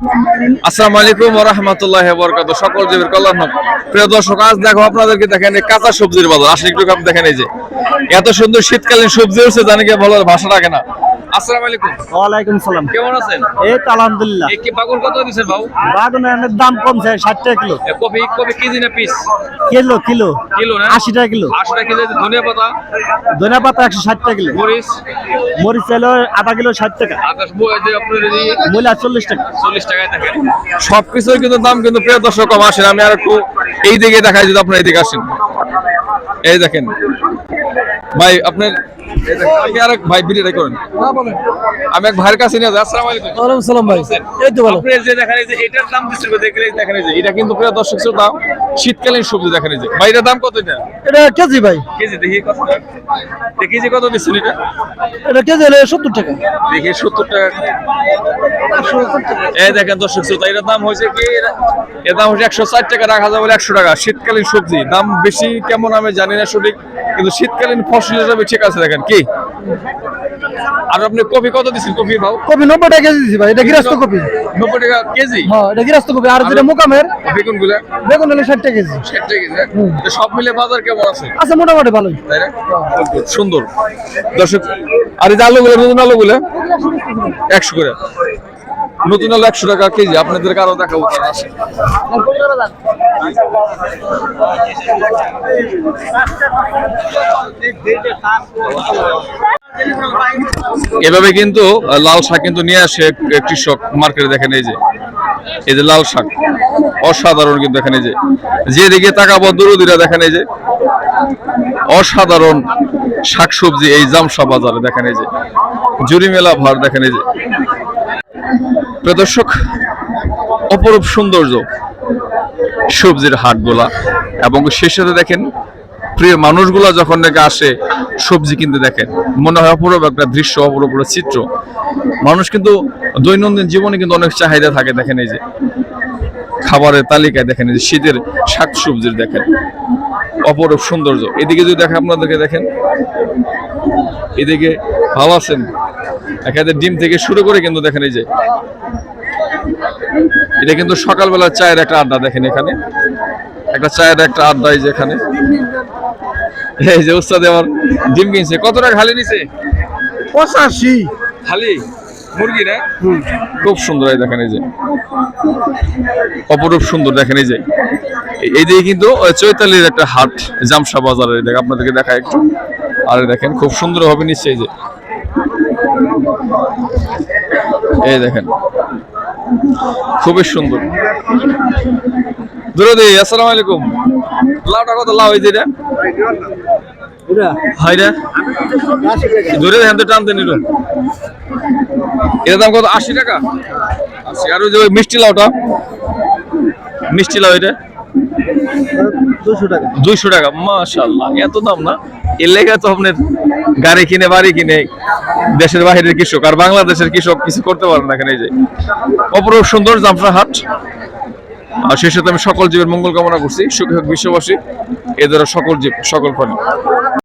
আসসালামু আলাইকুম ওয়া রাহমাতুল্লাহি ওয়া সকল জীবের কল্যাণ হোক। প্রিয় দর্শক আজ দেখো আপনাদেরকে দেখেন এই কাঁচা সবজির বাজার। আসলে একটু আপনি দেখেন এই যে। এত সুন্দর শীতকালীন সবজি হচ্ছে জানি কি বলার ভাষা রাখে না। আসসালামু আলাইকুম ওয়ালাইকুম সালাম। কেমন আছেন? এই তো আলহামদুলিল্লাহ। এই কি বাগুন কত দিছেন বাগানের দাম কমছে ষাট টাকা কিলো। কপি কপি কেজি না পিস? Kilo kilo. কিলো না? আশি টাকা কিলো। আশি টাকা কেজি ধনিয়া পাতা? ধনিয়া পাতা একশো ষাট টাকা কিলো। মরিচ? মরিচ আধা কিলো ষাট টাকা। আকাশ বই যে আপনার এই মূলা চল্লিশ টাকা। চল্লিশ টাকায় সবকিছুর কিন্তু দাম কিন্তু প্রিয় দর্শক কম আসেন। আমি আর একটু এই দিকে দেখাই যদি আপনার এইদিকে আসেন। এই দেখেন। ভাই আপনার দেখেন, আমি আর এক ভাই ভিডিওটা করেন। আমি এক ভাইয়ের কাছে নিয়ে যাই। আসসালামু আলাইকুম। ওয়ালাইকুম সালাম ভাই। এই তো ভালো আপনি যে দেখেন এই যে এটার দাম দিচ্ছেন দেখেন দেখেন এই যে। এটা কিন্তু প্রিয় দর্শক শ্রোতা শীতকালীন সবজি দেখেন এই যে। ভাই এটার দাম কত এটা? এটা কেজি ভাই। কেজি দেখি কত দেখি যে কত দিচ্ছেন এটা। এটা কেজি হলে সত্তর টাকা। দেখি সত্তর টাকা। এই দেখেন দর্শক শ্রোতা এটার দাম হয়েছে কি? এর দাম হচ্ছে একশো ষাট টাকা রাখা যাবে একশো টাকা। শীতকালীন সবজি দাম বেশি কেমন আমি জানি না সঠিক কিন্তু শীতকালীন ফসল হিসাবে ঠিক আছে দেখেন। কি? আর আপনি কপি কত দিচ্ছেন কপি ভাও? কপি নব্বই টাকা কেজি দিছি ভাই এটা গৃহস্থ কপি। নব্বই টাকা কেজি? হ্যাঁ এটা গৃহস্থ কপি। আর যেটা মোকামের বেগুনগুলা বেগুন হলে ষাট টাকা কেজি। ষাট টাকা কেজি তো সব মিলে বাজার কেমন আছে? আচ্ছা মোটামুটি ভালোই। তাই না? সুন্দর। দর্শক আর এই আলুগুলো নতুন আলুগুলো একশো করে। নতুন আলু একশো টাকা কেজি আপনাদের কারও দেখাবো তারা আসে এভাবে কিন্তু লাল শাক কিন্তু নিয়ে আসে কৃষক মার্কেটে দেখেন এই যে এই যে লাল শাক। অসাধারণ কিন্তু এখানে যে। যেদিকে তাকাবো, দূরদূরা দেখেন এই যে, অসাধারণ শাকসবজি এই জামসা বাজারে দেখেন এই যে। জুরি মেলা ভার দেখেন এই যে। প্রদর্শক অপরূপ সৌন্দর্য সবজির হাটগুলা। এবং সেই সাথে দেখেন প্রিয় মানুষগুলা যখন নাকি আসে সবজি কিনতে দেখেন, মনে হয় অপরূপ একটা দৃশ্য, অপরূপ চিত্র। মানুষ কিন্তু দৈনন্দিন জীবনে কিন্তু অনেক চাহিদা থাকে দেখেন এই যে। খাবারের তালিকায় দেখেন এই যে শীতের শাক সবজির দেখেন। অপরূপ সৌন্দর্য। এদিকে যদি দেখেন আপনাদেরকে দেখেন, এদিকে ভালো আছেন? এখানে ডিম থেকে শুরু করে কিন্তু দেখেন এই যে, এটা কিন্তু সকালবেলা চায়ের একটা আড্ডা দেখেন এখানে। একটা চায়ের একটা আড্ডা এই যে এখানে। এই যে উস্তাদ আমার ডিম কিনছে। কত টাকা খালি নিছে? পঁচাশি। খালি মুরগি না? খুব সুন্দর এই দেখেন এই যে। অপরূপ সুন্দর দেখেন এই যে। এই- এই দিকে কিন্তু চৈতালির একটা হাট জামসা বাজারের দেখ আপনাদেরকে দেখা একটু। আর এই দেখেন খুব সুন্দর হবে নিশ্চয়ই যে। এই দেখেন। খুবই সুন্দর। দূরে দিই আসসালামু আলাইকুম। লাউটা কত? লাউ এটা। হাই রে ধরে তো টানতে নিল। এর দাম কত? আশি টাকা। আশি আর ওই যে মিষ্টি লাউটা? মিষ্টি লাউ এটা? দুইশো টাকা মাশাল্লাহ এত দাম না? এর লেগে তো আপনার গাড়ি কিনে বাড়ি কিনে দেশের বাইরের কৃষক আর বাংলাদেশের কৃষক কিছু করতে পারে না এখানে এই যে। অপরূপ সুন্দর জামফরা হাট। আর সেই সাথে আমি সকল জীবের মঙ্গল কামনা করছি, সুখী হোক বিশ্ববাসী এদের সকল জীব সকল প্রাণী।